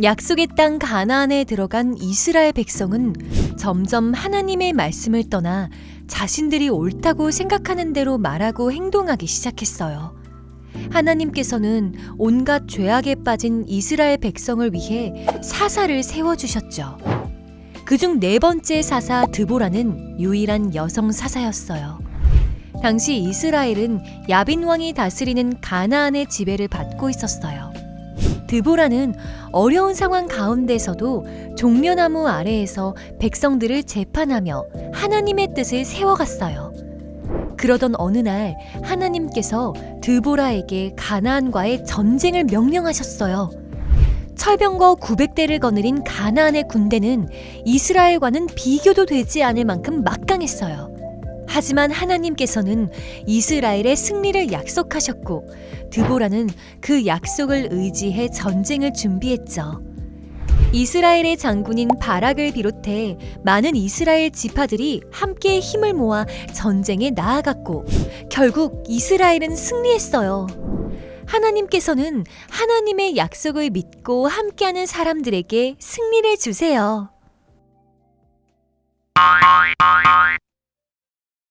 약속의 땅 가나안에 들어간 이스라엘 백성은 점점 하나님의 말씀을 떠나 자신들이 옳다고 생각하는 대로 말하고 행동하기 시작했어요. 하나님께서는 온갖 죄악에 빠진 이스라엘 백성을 위해 사사를 세워주셨죠. 그중 네 번째 사사 드보라는 유일한 여성 사사였어요. 당시 이스라엘은 야빈 왕이 다스리는 가나안의 지배를 받고 있었어요. 드보라는 어려운 상황 가운데서도 종려나무 아래에서 백성들을 재판하며 하나님의 뜻을 세워갔어요. 그러던 어느 날 하나님께서 드보라에게 가나안과의 전쟁을 명령하셨어요. 철병거 900대를 거느린 가나안의 군대는 이스라엘과는 비교도 되지 않을 만큼 막강했어요. 하지만 하나님께서는 이스라엘의 승리를 약속하셨고 드보라는 그 약속을 의지해 전쟁을 준비했죠. 이스라엘의 장군인 바락을 비롯해 많은 이스라엘 지파들이 함께 힘을 모아 전쟁에 나아갔고 결국 이스라엘은 승리했어요. 하나님께서는 하나님의 약속을 믿고 함께하는 사람들에게 승리를 주세요.